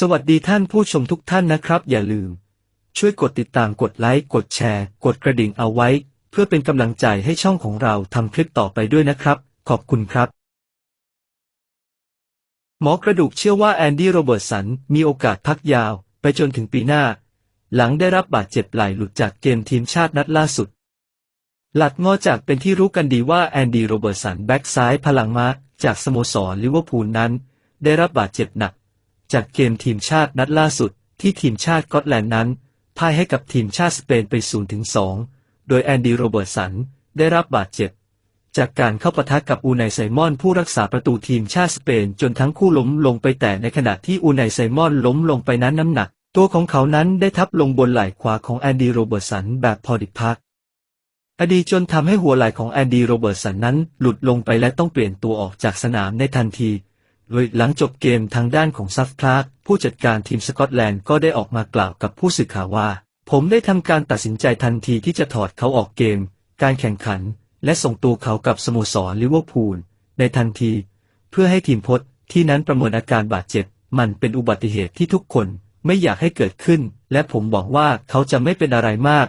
สวัสดีท่านผู้ชมทุกท่านนะครับ อย่าลืม ช่วยกดติดตามกดไลค์กดแชร์ กดกระดิ่งเอาไว้ เพื่อเป็นกำลังใจให้ช่องของเราทำคลิปต่อไปด้วยนะครับ ขอบคุณครับ หมอกระดูกเชื่อว่าแอนดี้โรเบิร์ตสันมีโอกาสพักยาว ไปจนถึงปีหน้า หลังได้รับบาดเจ็บไหล่หลุดจากเกมทีมชาตินัดล่าสุด หลัดงอจากเป็นที่รู้กันดีว่าแอนดี้โรเบิร์ตสันแบ็กซ้ายพลังมาจากสโมสรลิเวอร์พูลนั้น ได้รับบาดเจ็บหนัก จากเกมทีมชาตินัดล่าสุด ที่ทีมชาติกอตแลนด์นั้นพ่ายให้กับทีมชาติสเปนไป 0-2 โดยแอนดี้โรเบิร์ตสัน ได้รับบาดเจ็บ จากการเข้าปะทะกับอูไนไซมอนผู้รักษาประตูทีมชาติสเปนจนทั้งคู่ล้มลงไปแต่ในขณะที่อูไนไซมอนล้มลงไปนั้นน้ำหนัก ตัวของเขานั้นได้ทับลงบนไหล่ขวาของแอนดี้โรเบิร์ตสันแบบพอดิบพักอดีจนทำให้หัวไหล่ของแอนดี้โรเบิร์ตสันนั้นหลุดลงไปและต้องเปลี่ยนตัวออกจากสนามในทันที โดยหลังจบเกมทางด้านของซัฟคลาร์กผู้จัดการทีมสกอตแลนด์ก็ได้ออกมากล่าวกับผู้สื่อข่าวว่า ผมได้ทำการตัดสินใจทันทีที่จะถอดเขาออกเกม การแข่งขัน และส่งตัวเขากับสโมสรลิเวอร์พูลในทันที เพื่อให้ทีมพจน์ที่นั้นประเมินอาการบาดเจ็บ มันเป็นอุบัติเหตุที่ทุกคนไม่อยากให้เกิดขึ้น และผมบอกว่าเขาจะไม่เป็นอะไรมาก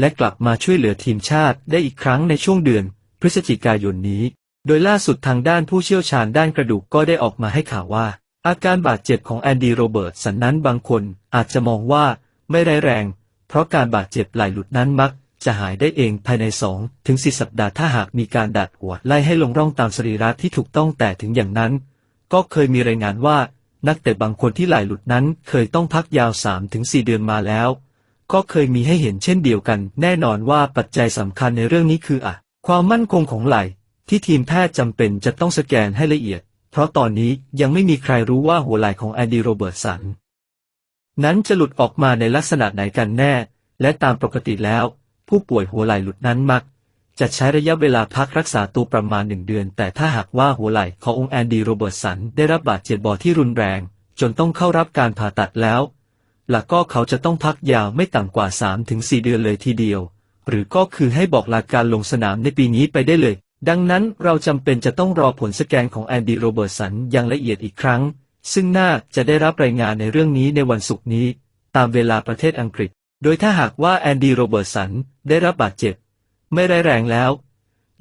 และกลับมาช่วยเหลือทีมชาติได้อีกครั้งในช่วงเดือน พฤศจิกายนนี้ โดยล่าสุดทางด้านผู้เชี่ยวชาญด้านกระดูกก็ได้ออกมาให้ข่าวว่า อาการบาดเจ็บของแอนดี้โรเบิร์ตสันนั้นบางคนอาจจะมองว่าไม่ร้ายแรง เพราะการบาดเจ็บไหล่หลุดนั้นมักจะหายได้เองภายใน 2 ถึง 4 สัปดาห์ถ้าหากมีการดัดหัวไล่ให้ลงร่องตามสรีระที่ถูกต้องแต่ถึงอย่างนั้น ก็เคยมีรายงานว่า นักเตะบางคนที่ไหล่หลุดนั้นเคยต้องพักยาว 3 ถึง 4 เดือนมาแล้ว ก็เคยมีให้เห็นเช่นเดียวกัน แน่นอนว่าปัจจัยสำคัญในเรื่องนี้คืออะความมั่นคงของไหล่ ที่ทีมแพทย์จำเป็นจะต้องสแกนให้ละเอียด เพราะตอนนี้ยังไม่มีใครรู้ว่าหัวไหล่ของแอนดี้โรเบิร์ตสัน นั้นจะหลุดออกมาในลักษณะไหนกันแน่ และตามปกติแล้ว ผู้ป่วยหัวไหล่หลุดนั้นมัก จะใช้ระยะเวลาพักรักษาตัวประมาณหนึ่งเดือน แต่ถ้าหากว่าหัวไหล่ขององค์แอนดี้โรเบิร์ตสันได้รับบาดเจ็บบอที่รุนแรง จนต้องเข้ารับการผ่าตัดแล้วหลักก็เขาจะต้องพักยาวไม่ต่ำกว่า 3-4 เดือนเลยทีเดียว หรือก็คือให้บอกลาการลงสนามในปีนี้ไปได้เลย ดังนั้นเราจำเป็นจะต้องรอผลสแกนของแอนดี้โรเบิร์ตสันอย่างละเอียดอีกครั้ง ซึ่งน่าจะได้รับรายงานในเรื่องนี้ในวันศุกร์นี้ ตามเวลาประเทศอังกฤษ โดยถ้าหากว่าแอนดี้โรเบิร์ตสันได้รับบาดเจ็บ ไม่ร้ายแรงแล้ว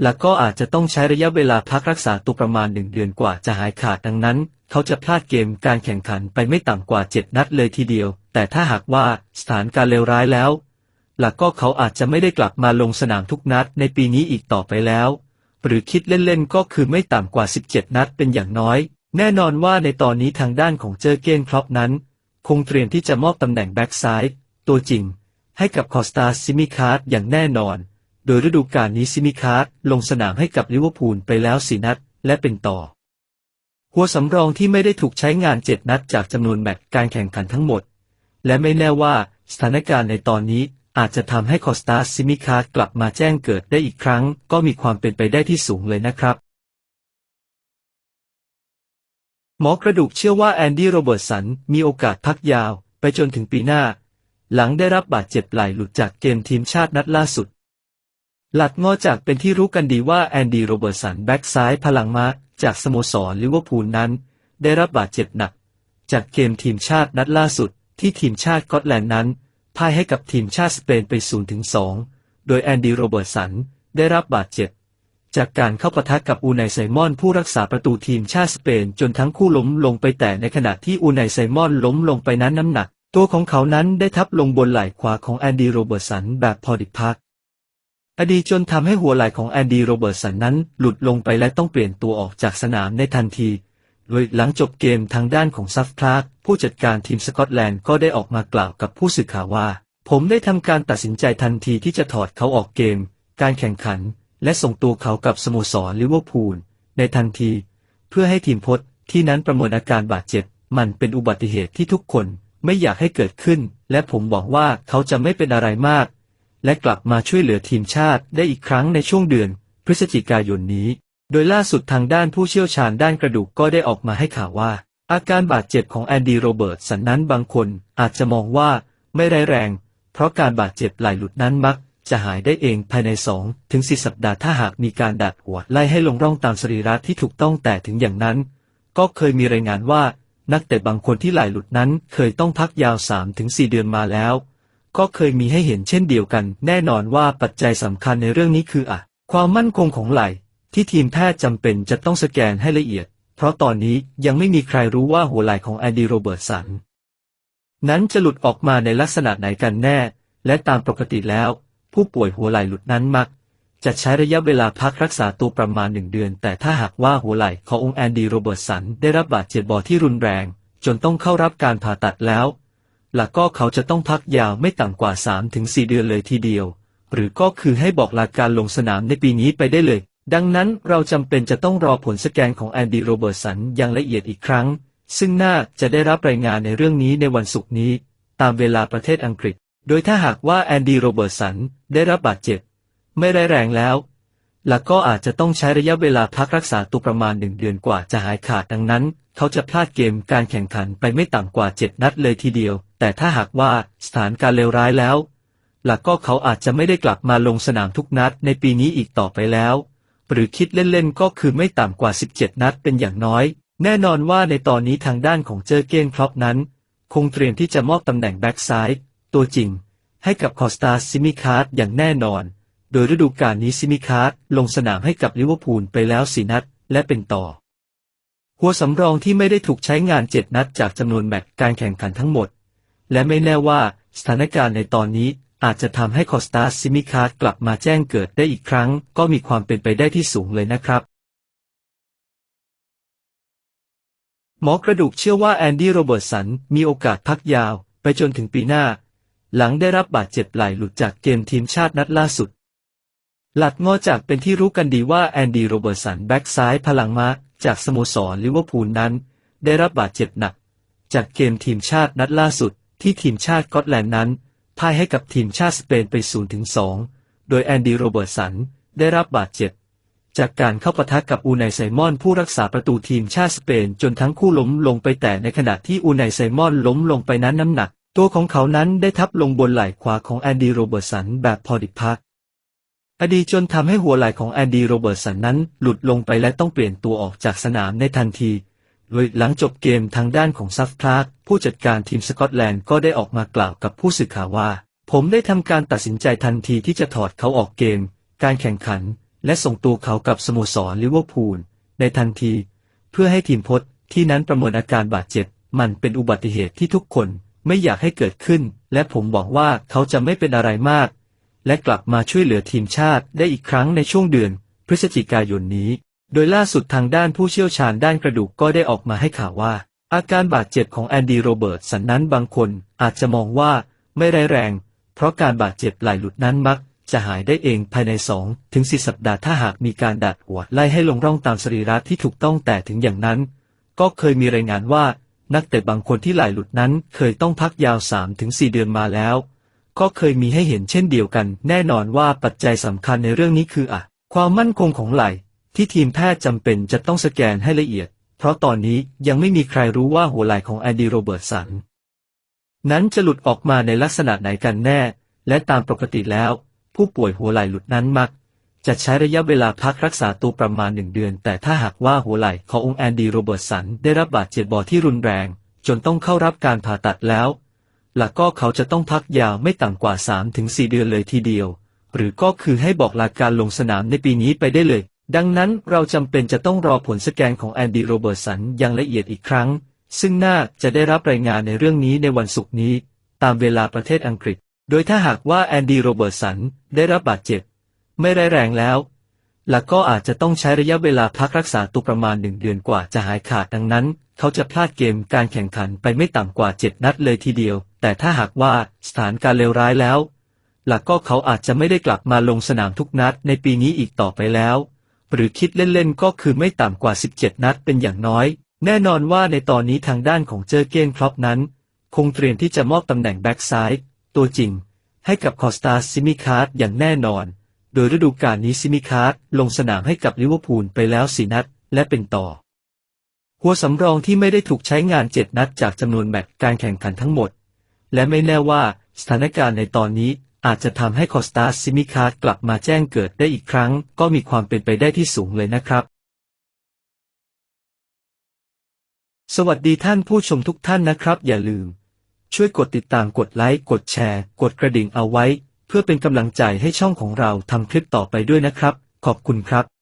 หลักก็อาจจะต้องใช้ระยะเวลาพักรักษาตัวประมาณหนึ่งเดือนกว่าจะหายขาดดังนั้น เขาจะพลาดเกมการแข่งขันไปไม่ต่ำกว่า7นัดเลยทีเดียว แต่ถ้าหากว่าสถานการณ์เลวร้ายแล้วหลักก็เขาอาจจะไม่ได้กลับมาลงสนามทุกนัดในปีนี้อีกต่อไปแล้ว หรือคิดเล่นๆก็คือไม่ต่ำกว่า 17 นัดเป็นอย่างน้อย แน่นอนว่าในตอนนี้ทางด้านของเจอเกนครอปนั้น คงเตรียมที่จะมอบตำแหน่งแบ็กซ้ายตัวจริง ให้กับคอสตาซิมิคาร์ดอย่างแน่นอน โดยฤดูกาลนี้ซิมิคาร์ดลงสนามให้กับลิเวอร์พูลไปแล้วสี่นัด และเป็นต่อ หัวสำรองที่ไม่ได้ถูกใช้งานเจ็ดนัดจากจำนวนแมตช์การแข่งขันทั้งหมด และไม่แน่ว่าสถานการณ์ในตอนนี้ อาจจะทำให้คอสตาซิมิคาร์ดกลับมาแจ้งเกิดได้อีกครั้ง ก็มีความเป็นไปได้ที่สูงเลยนะครับ หมอกระดูกเชื่อว่าแอนดี้โรเบิร์ตสันมีโอกาสพักยาว ไปจนถึงปีหน้า หลังได้รับบาดเจ็บไหล่หลุดจากเกมทีมชาตินัดล่าสุด หลัดงอจากเป็นที่รู้กันดีว่าแอนดี้โรเบิร์ตสันแบ็กซ้ายพลังม้าจากสโมสรลิเวอร์พูลนั้น ได้รับบาดเจ็บหนัก จากเกมทีมชาตินัดล่าสุด ที่ทีมชาติกอตแลนด์นั้น พ่ายให้กับทีมชาติสเปนไป0ถึง2โดยแอนดี้โรเบิร์ตสัน ได้รับบาดเจ็บ จากการเข้าปะทะกับอูไนไซมอนผู้รักษาประตูทีมชาติสเปนจนทั้งคู่ล้มลงไปแต่ในขณะที่อูไนไซมอนล้มลงไปนั้นน้ำหนัก ตัวของเขานั้นได้ทับลงบนไหล่ขวาของแอนดี้โรเบิร์ตสันแบบพอดิบพักอดีจนทำให้หัวไหล่ของแอนดี้โรเบิร์ตสันนั้นหลุดลงไปและต้องเปลี่ยนตัวออกจากสนามในทันที โดยหลังจบเกมทางด้านของซัฟคลาร์กผู้จัดการทีมสกอตแลนด์ก็ได้ออกมากล่าวกับผู้สื่อข่าวว่า ผมได้ทำการตัดสินใจทันทีที่จะถอดเขาออกเกม การแข่งขัน และส่งตัวเขากับสโมสรลิเวอร์พูลในทันที เพื่อให้ทีมพจน์ที่นั้นประเมินอาการบาดเจ็บ มันเป็นอุบัติเหตุที่ทุกคนไม่อยากให้เกิดขึ้น และผมบอกว่าเขาจะไม่เป็นอะไรมาก และกลับมาช่วยเหลือทีมชาติได้อีกครั้งในช่วงเดือน พฤศจิกายนนี้ โดยล่าสุดทางด้านผู้เชี่ยวชาญด้านกระดูกก็ได้ออกมาให้ข่าวว่า อาการบาดเจ็บของแอนดี้โรเบิร์ตสันนั้นบางคนอาจจะมองว่าไม่ร้ายแรง เพราะการบาดเจ็บไหล่หลุดนั้นมักจะหายได้เองภายใน 2 ถึง 4 สัปดาห์ถ้าหากมีการดัดหัวไล่ให้ลงร่องตามสรีระที่ถูกต้องแต่ถึงอย่างนั้น ก็เคยมีรายงานว่า นักเตะบางคนที่ไหลหลุดนั้นเคยต้องพักยาว3-4เดือนมาแล้ว ก็เคยมีให้เห็นเช่นเดียวกัน แน่นอนว่าปัจจัยสำคัญในเรื่องนี้คืออะความมั่นคงของไหล ที่ทีมแพทย์จำเป็นจะต้องสแกนให้ละเอียด เพราะตอนนี้ยังไม่มีใครรู้ว่าหัวไหล่ของแอนดี้โรเบิร์ตสัน นั้นจะหลุดออกมาในลักษณะไหนกันแน่ และตามปกติแล้ว ผู้ป่วยหัวไหล่หลุดนั้นมัก จะใช้ระยะเวลาพักรักษาตัวประมาณหนึ่งเดือน แต่ถ้าหากว่าหัวไหล่ขององค์แอนดี้โรเบิร์ตสันได้รับบาดเจ็บบอที่รุนแรง จนต้องเข้ารับการผ่าตัดแล้วหลักก็เขาจะต้องพักยาวไม่ต่ำกว่า 3-4 เดือนเลยทีเดียว หรือก็คือให้บอกลาการลงสนามในปีนี้ไปได้เลย ดังนั้นเราจำเป็นจะต้องรอผลสแกนของแอนดี้โรเบิร์สันอย่างละเอียดอีกครั้ง ซึ่งน่าจะได้รับรายงานในเรื่องนี้ในวันศุกร์นี้ ตามเวลาประเทศอังกฤษ โดยถ้าหากว่าแอนดี้โรเบิร์สันได้รับบาดเจ็บ ไม่ร้ายแรงแล้วหลักก็อาจจะต้องใช้ระยะเวลาพักรักษาตัวประมาณหนึ่งเดือนกว่าจะหายขาดดังนั้น เขาจะพลาดเกมการแข่งขันไปไม่ต่ำกว่า7นัดเลยทีเดียว แต่ถ้าหากว่าสถานการณ์เลวร้ายแล้ว หลักก็เขาอาจจะไม่ได้กลับมาลงสนามทุกนัดในปีนี้อีกต่อไปแล้ว หรือคิดเล่นๆก็คือไม่ต่ำกว่า 17 นัดเป็นอย่างน้อย แน่นอนว่าในตอนนี้ทางด้านของเจอเก้นครอปนั้น คงเตรียมที่จะมอบตำแหน่งแบ็กซ้ายตัวจริง ให้กับคอสตาซิมิคาร์ดอย่างแน่นอน โดยฤดูกาลนี้ซิมิคาร์ดลงสนามให้กับลิเวอร์พูลไปแล้วสีนัด และเป็นต่อ หัวสำรองที่ไม่ได้ถูกใช้งานเจ็ดนัดจากจำนวนแมตช์การแข่งขันทั้งหมด และไม่แน่ว่าสถานการณ์ในตอนนี้ อาจจะทำให้คอสตาซิมิคาร์ดกลับมาแจ้งเกิดได้อีกครั้ง ก็มีความเป็นไปได้ที่สูงเลยนะครับ หมอกระดูกเชื่อว่าแอนดี้โรเบิร์ตสันมีโอกาสพักยาว ไปจนถึงปีหน้า หลังได้รับบาดเจ็บไหล่หลุดจากเกมทีมชาตินัดล่าสุด หลัดงอจากเป็นที่รู้กันดีว่าแอนดี้โรเบิร์ตสันแบ็กซ้ายพลังมาจากสโมสรลิเวอร์พูลนั้น ได้รับบาดเจ็บหนัก จากเกมทีมชาตินัดล่าสุด ที่ทีมชาติกอตแลนด์นั้น พ่ายให้กับทีมชาติสเปนไป0ถึง2โดยแอนดี้โรเบิร์ตสัน ได้รับบาดเจ็บ จากการเข้าปะทะกับอูไนไซมอนผู้รักษาประตูทีมชาติสเปนจนทั้งคู่ล้มลงไปแต่ในขณะที่อูไนไซมอนล้มลงไปนั้นน้ำหนัก ตัวของเขานั้นได้ทับลงบนไหล่ขวาของแอนดี้โรเบิร์ตสันแบบพอดิบพักอดีจนทำให้หัวไหล่ของแอนดี้โรเบิร์ตสันนั้นหลุดลงไปและต้องเปลี่ยนตัวออกจากสนามในทันที โดยหลังจบเกมทางด้านของซัฟคลาร์กผู้จัดการทีมสกอตแลนด์ก็ได้ออกมากล่าวกับผู้สื่อข่าวว่า ผมได้ทำการตัดสินใจทันทีที่จะถอดเขาออกเกม การแข่งขัน และส่งตัวเขากับสโมสรลิเวอร์พูลในทันที เพื่อให้ทีมพจน์ที่นั้นประเมินอาการบาดเจ็บ มันเป็นอุบัติเหตุที่ทุกคนไม่อยากให้เกิดขึ้น และผมบอกว่าเขาจะไม่เป็นอะไรมาก และกลับมาช่วยเหลือทีมชาติได้อีกครั้งในช่วงเดือน พฤศจิกายนนี้ โดยล่าสุดทางด้านผู้เชี่ยวชาญด้านกระดูกก็ได้ออกมาให้ข่าวว่า อาการบาดเจ็บของแอนดี้โรเบิร์ตสันนั้นบางคนอาจจะมองว่าไม่ร้ายแรง เพราะการบาดเจ็บไหล่หลุดนั้นมักจะหายได้เองภายใน 2 ถึง 4 สัปดาห์ถ้าหากมีการดัดหัวไล่ให้ลงร่องตามสรีระที่ถูกต้องแต่ถึงอย่างนั้น ก็เคยมีรายงานว่า นักเตะบางคนที่ไหล่หลุดนั้นเคยต้องพักยาว 3 ถึง 4 เดือนมาแล้ว ก็เคยมีให้เห็นเช่นเดียวกัน แน่นอนว่าปัจจัยสำคัญในเรื่องนี้คืออะความมั่นคงของไหล่ ที่ทีมแพทย์จำเป็นจะต้องสแกนให้ละเอียด เพราะตอนนี้ยังไม่มีใครรู้ว่าหัวไหล่ของแอนดี้โรเบิร์ตสัน นั้นจะหลุดออกมาในลักษณะไหนกันแน่ และตามปกติแล้ว ผู้ป่วยหัวไหล่หลุดนั้นมัก จะใช้ระยะเวลาพักรักษาตัวประมาณหนึ่งเดือน แต่ถ้าหากว่าหัวไหล่ขององค์แอนดี้โรเบิร์ตสันได้รับบาดเจ็บบอที่รุนแรง จนต้องเข้ารับการผ่าตัดแล้วหลักก็เขาจะต้องพักยาวไม่ต่ำกว่า 3-4 เดือนเลยทีเดียว หรือก็คือให้บอกลาการลงสนามในปีนี้ไปได้เลย ดังนั้นเราจำเป็นจะต้องรอผลสแกนของแอนดี้โรเบิร์ตสันอย่างละเอียดอีกครั้ง ซึ่งน่าจะได้รับรายงานในเรื่องนี้ในวันศุกร์นี้ ตามเวลาประเทศอังกฤษ โดยถ้าหากว่าแอนดี้โรเบิร์ตสันได้รับบาดเจ็บ ไม่ร้ายแรงแล้วหลักก็อาจจะต้องใช้ระยะเวลาพักรักษาตัวประมาณหนึ่งเดือนกว่าจะหายขาดดังนั้น เขาจะพลาดเกมการแข่งขันไปไม่ต่ำกว่า7นัดเลยทีเดียว แต่ถ้าหากว่าสถานการณ์เลวร้ายแล้วหลักก็เขาอาจจะไม่ได้กลับมาลงสนามทุกนัดในปีนี้อีกต่อไปแล้ว หรือคิดเล่นๆ ก็คือไม่ต่ำกว่า 17 นัดเป็นอย่างน้อย แน่นอนว่าในตอนนี้ทางด้านของเจอเก้นครอปนั้น คงเตรียมที่จะมอบตำแหน่งแบ็กซ้ายตัวจริง ให้กับคอสตาซิมิคาร์ดอย่างแน่นอน โดยฤดูกาลนี้ซิมิคาร์ดลงสนามให้กับลิเวอร์พูลไปแล้วสี่นัด และเป็นต่อ หัวสำรองที่ไม่ได้ถูกใช้งานเจ็ดนัดจากจำนวนแมตช์การแข่งขันทั้งหมด และไม่แน่ว่าสถานการณ์ในตอนนี้ อาจจะทำให้คอสตาซิมิคาร์ดกลับมาแจ้งเกิดได้อีกครั้ง ก็มีความเป็นไปได้ที่สูงเลยนะครับ สวัสดีท่านผู้ชมทุกท่านนะครับ อย่าลืม ช่วยกดติดตามกดไลค์กดแชร์ กดกระดิ่งเอาไว้ เพื่อเป็นกำลังใจให้ช่องของเราทำคลิปต่อไปด้วยนะครับ ขอบคุณครับ